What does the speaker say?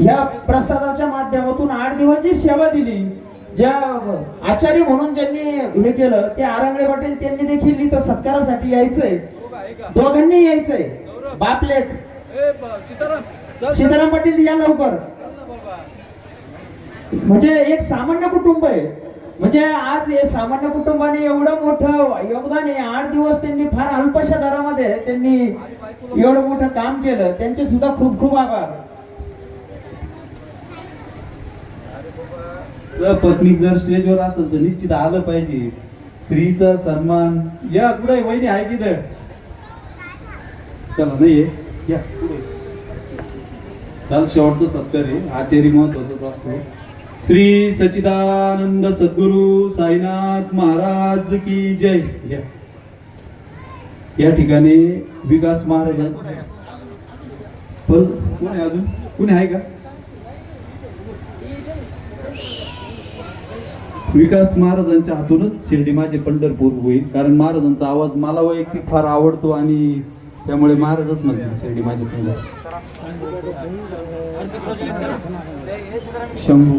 या प्रसादाच्या माध्यमातून आठ दिवस जी सेवा दिली. ज्या आचार्य म्हणून ज्यांनी हे केलं ते आरंगळे पाटील त्यांनी देखील इथं सत्कारासाठी यायचंय. दोघांनी यायचंय. बापलेख सीताराम पाटील या लवकर. म्हणजे एक सामान्य कुटुंब आहे. म्हणजे आज हे सामान्य कुटुंबाने एवढं मोठं योगदान आहे. आठ दिवस त्यांनी फार अल्पशा दरामध्ये त्यांनी एवढं मोठं काम केलं. त्यांचे सुद्धा खूप खूप आभार. पत्नी जर स्टेजवर असेल तर निश्चित आलं पाहिजे. स्त्रीचा सन्मान. या कुठे वहिनी आहे की तर चला नाही या चाल काल शेवटचा सत्कार आहे. आचेरी महत्वाचाच असतो. श्री सचिदानंद सद्गुरु साईनाथ महाराज की जय. या. या ठिकाणी विकास महाराज पण कोण आहे अजून? कोणी आहे का? विकास महाराजांच्या हातूनच शिर्डी माझे पंढरपूर होईल. कारण महाराजांचा आवाज मला वैयक्तिक फार आवडतो आणि त्यामुळे महाराजच म्हणतील शिर्डी माझे पंढरपूर. शंभू.